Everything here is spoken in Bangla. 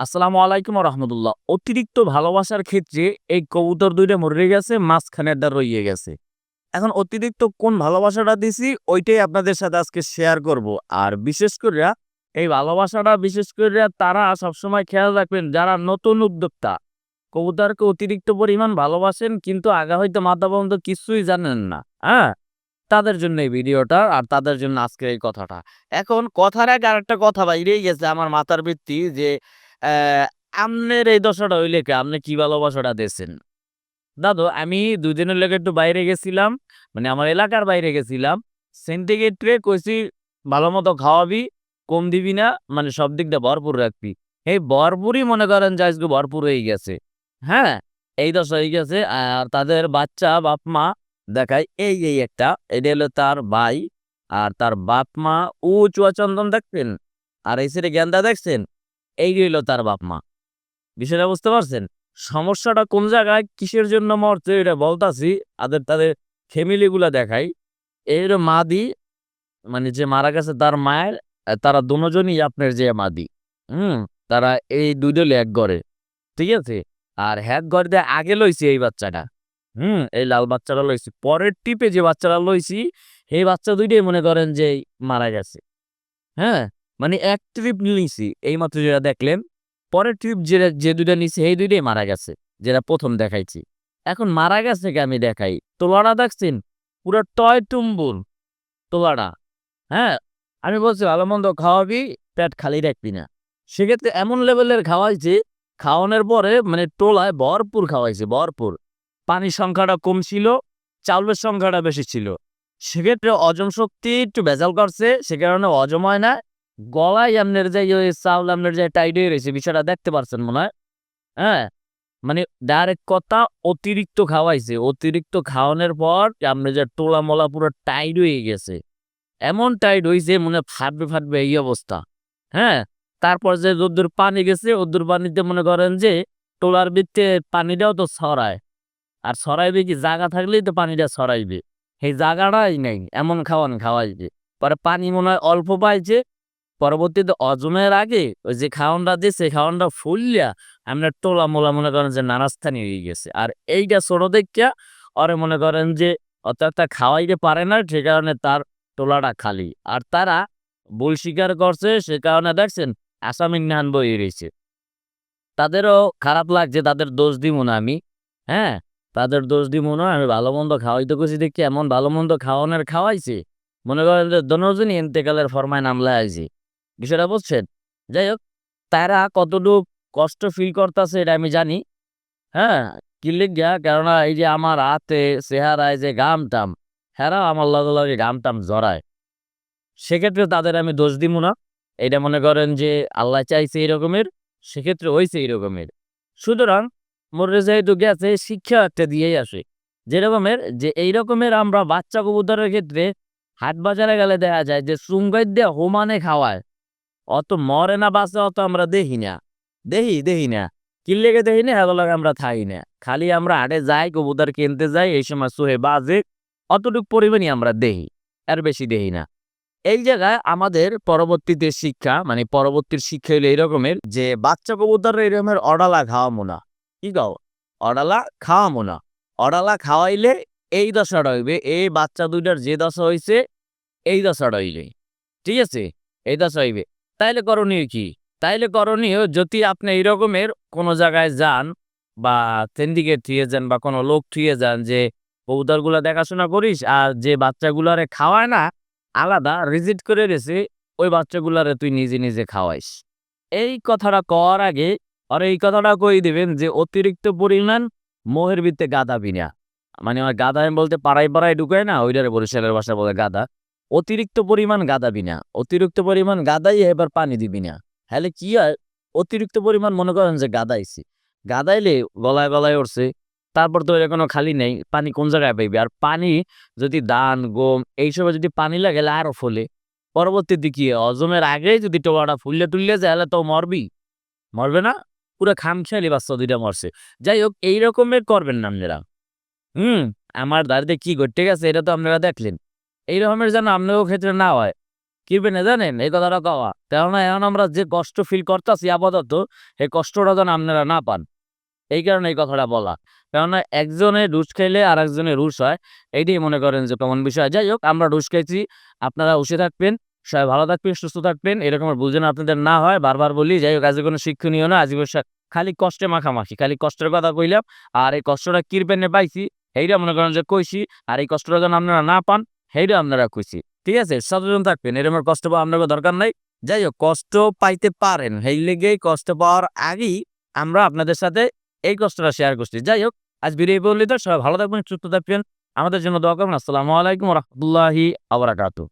আসসালামু আলাইকুম রহমতুল্লাহ অতিরিক্ত ভালোবাসার ক্ষেত্রে এই কবুতর দুইটা মরে গেছে মাঝখানেরটা রইয়ে গেছে। এখন অতিরিক্ত কোন ভালোবাসাটা দিছি, ওইটাই আপনাদের সাথে আজকে শেয়ার করব। আর বিশেষ করে এই ভালোবাসাটা, বিশেষ করে তারা সবসময় খেয়াল রাখবেন, যারা নতুন উদ্যোক্তা, কবুতরকে অতিরিক্ত পরিমাণ ভালোবাসেন, কিন্তু আগা হয়তো মাথা পর্যন্ত কিছুই জানেন না হ্যাঁ? তাদের জন্য এই ভিডিওটা আর তাদের জন্য আজকে এই কথাটা। এখন কথার আগে আরেকটা কথা বাইরেই গেছে, আমার মাথার ভিত্তি যে আমনের এই দশাটা হইলে কি? আপনি কি ভালোবাসাটা দিয়েছেন? দাদু, আমি দুই দিনের লেগে একটু বাইরে গেছিলাম মানে আমার এলাকার বাইরে গেছিলাম। সেন্টিগ্রেটরে কইছি, ভালো মতো খাওয়াবি, কম দিবি না মানে সব দিকটা ভরপুর রাখবি। এই ভরপুরই মনে করেন যে আজকে ভরপুর হয়ে গেছে। হ্যাঁ এই দশা হয়ে গেছে, আর তাদের বাচ্চা, বাপ মা দেখায় এই এই একটা, এটা হলো তার ভাই, আর তার বাপ মা ও চুয়াচন্দন দেখছেন? আর এই সেটা গেন্দা দেখছেন? এই হইল তার বাপ মা। বিষয়টা বুঝতে পারছেন? সমস্যাটা কোন জায়গায়, কিসের জন্য মরছে, এটা বলতাছি। তাদের তাদের ফ্যামিলি গুলা দেখাই। এর মাদি মানে যে মারা গেছে তার মায়ের তারা দুজনই আপনার যে মাদি। হুম? তারা এই দুই দলে এক ঘরে। ঠিক আছে? আর হ্যাক ঘর দিয়ে আগে লইছি এই বাচ্চাটা। হুম? এই লাল বাচ্চাটা লইছি। পরের টিপে যে বাচ্চাটা লইছি, সেই বাচ্চা দুইটাই মনে করেন যে মারা গেছে। হ্যাঁ? মানে এক ট্রিপ নিয়েছি এই মাত্র যেটা দেখলেন, পরের ট্রিপ যেটা, যে দুইটা নিয়েছি এই দুইটাই মারা গেছে, যেটা প্রথম দেখাইছি। এখন মারা গেছে কি আমি দেখাই? তোলাটা দেখছেন? পুরো টয় টুম্বুল তোলাটা হ্যাঁ? আমি বলছি, ভালো মন্দ খাওয়াবি, পেট খালি রাখবি না। সেক্ষেত্রে এমন লেভেলের খাওয়াইছে, খাওয়ানোর পরে মানে টোলায় ভরপুর খাওয়াইছে, ভরপুর। পানির সংখ্যাটা কম ছিল, চাউলের সংখ্যাটা বেশি ছিল। সেক্ষেত্রে হজম শক্তি একটু ভেজাল করছে, সে কারণে হজম হয় না। গলায় আপনার যে ওই চাউল আপনার যে টাইট হয়ে রয়েছে, বিষয়টা দেখতে পারছেন মনে হয়? হ্যাঁ? মানে ডাইরেক্ট কথা অতিরিক্ত খাওয়াইছে। অতিরিক্ত খাওয়ানোর পর আপনার যে টোলা মোলা পুরো টাইট হয়ে গেছে। এমন টাইট হয়েছে মনে ফাটবে ফাটবে এই অবস্থা। হ্যাঁ? তারপর যে রোদ্দুর পানি গেছে ওদ্দুর পানিতে মনে করেন যে টোলার ভিত্তে পানিটাও তো ছড়ায়। আর ছড়াইবে কি? জায়গা থাকলেই তো পানিটা ছড়াইবে। সেই জায়গাটাই নেই, এমন খাওয়ান খাওয়াইবে। পরে পানি মনে হয় অল্প পাইছে পরবর্তীতে অজমের আগে ওই যে খাওয়ানটা দিছে খাওয়ানটা ফুললিয়া আমরা টোলা মোলা মনে করেন যে নানাস্থানি হয়ে গেছে। আর এইটা ছোট দেখিয়া ওরে মনে করেন যে অত খাওয়াইতে পারে না, সে কারণে তার টোলাটা খালি। আর তারা ভুল স্বীকার করছে, সে কারণে দেখছেন আসামির নান বই রয়েছে। তাদেরও খারাপ লাগছে, তাদের দোষ দিব না আমি হ্যাঁ? তাদের দোষ দিব না, আমি ভালো মন্দ খাওয়াইতে গেছি দেখি, এমন ভালো মন্দ খাওয়ানোর খাওয়াইছি। মনে করেন যে দনজনই এন্তেকালের ফরমায় নামলে আইছি। বিষয়টা বুঝছেন? যাই হোক, তারা কতটুক কষ্ট ফিল করতেছে এটা আমি জানি। হ্যাঁ কি লিখিয়া কেননা এই যে আমার হাতে চেহারায় যে গাম টাম হেরা আমার লগে লগে গাম টাম জড়ায়। সেক্ষেত্রে তাদের আমি দোষ দিব না। এটা মনে করেন যে আল্লাহ চাইছে এই রকমের সেক্ষেত্রে হয়েছে এই রকমের সুতরাং মোরে যেহেতু গেছে, শিক্ষা একটা দিয়েই আসে। যেরকমের, যে এই রকমের আমরা বাচ্চা কবুতরের ক্ষেত্রে হাট বাজারে গেলে দেখা যায় যে চুঙ্গাই দিয়ে হোমানে খাওয়ায়। অত মরে না, বাঁচে অত আমরা দেখি না। দেখি দেখি না। কিল্লেকে দেখি না এগুলো আমরা থাকি না। খালি আমরা হাটে যাই, কবুতর কিনতে যাই, এই সময় সোহে বাজে। অতটুকু পরিমাণই আমরা দেখি, আর বেশি দেখি না। এই জায়গায় আমাদের পরবর্তীতে শিক্ষা মানে পরবর্তীর শিক্ষা হলো এই রকমের যে বাচ্চা কবুতর এই রকমের অডালা খাওয়ামো না। কি গাও অডালা খাওয়ামো না। অডালা খাওয়াইলে এই দশাটা হইবে এই বাচ্চা দুইটার যে দশা হইছে, এই দশাটা হইবে ঠিক আছে? এই দশা হইবে। তাইলে করণীয় কি? তাইলে করণীয় যদি আপনি এই রকমের কোনো জায়গায় যান বা তেন্দিকে থুয়ে যান বা কোনো লোক থুয়ে যান যে কবুতরগুলা দেখাশোনা করিস আর যে বাচ্চাগুলারে খাওয়ায় না, আলাদা রিজিট করে রেছে ওই বাচ্চাগুলারে তুই নিজে নিজে খাওয়াইস। এই কথাটা কওয়ার আগে আর এই কথাটা কই দিবেন যে অতিরিক্ত পরিমাণ মোহের ভিত্তে গাদা বিনা। মানে আমার গাদা বলতে পাড়ায় পাড়ায় ঢুকায় না, ওইটারে বরিশালের বাসা বলে গাদা অতিরিক্ত পরিমাণ গাদা বিনা। অতিরিক্ত পরিমাণ গাদাই এবার পানি দিবি না। হলে কি হয়? অতিরিক্ত পরিমাণ মনে করেন যে গাদাইছি। গাদাইলে গলায় গলায় উঠছে তারপর তো কোনো খালি নেই, পানি কোন জায়গায় পাইবে? আর পানি যদি ধান গম এইসবে যদি পানি লাগে আরও ফলে। পরবর্তীতে কি? হজমের আগেই যদি টোকাটা ফুললে তুললে যায়, তাহলে তো মরবি। মরবে না? পুরো খামখেয়ালি বাচ্চা দুইটা মরছে। যাই হোক এই রকমের করবেন না আপনারা। হুম, আমার দাঁড়িয়ে কি ঘটতে গেছে, এটা তো আপনারা দেখলেন। এই রকমের যেন আপনারও ক্ষেত্রে না হয়। কি পেনে জানেন? এই কথাটা কওয়া। কেননা এখন আমরা যে কষ্ট ফিল করতেছি আপাতত, এই কষ্টটা যেন আপনারা না পান। এই কারণে এই কথাটা বলা। কেননা একজনে রুশ খাইলে আর একজনে রুশ হয়, এইটাই মনে করেন যে কমন বিষয়। যাই হোক, আমরা রুশ খাইছি আপনারা উসে থাকবেন, সবাই ভালো থাকবেন, সুস্থ থাকবেন এরকম বুঝেন আপনাদের না হয়, বারবার বলি, যাই হোক, আজকে কোনো শিক্ষণীয় না, আজকে সা- খালি কষ্টে মাখামাখি, খালি কষ্টের কথা কইলাম, আর এই কষ্টটা কিরপেনে পাইছি, এইটা মনে করেন যে কইছি, আর এই কষ্টটা যেন আপনারা না পান সেইটা আপনারা খুশি ঠিক আছে, সচেতন থাকবেন, এরকম কষ্ট পাওয়া আপনার দরকার নাই। যাই হোক কষ্ট পাইতে পারেন, সেই লেগেই কষ্ট পাওয়ার আগেই আমরা আপনাদের সাথে এই কষ্টটা শেয়ার করছি। যাই হোক আজ ভিডিও বললি তো সবাই ভালো থাকবেন, সুস্থ থাকবেন। আমাদের জন্য দোয়া করবেন। আসসালামু আলাইকুম রহমতুল্লাহি আবরাকাতু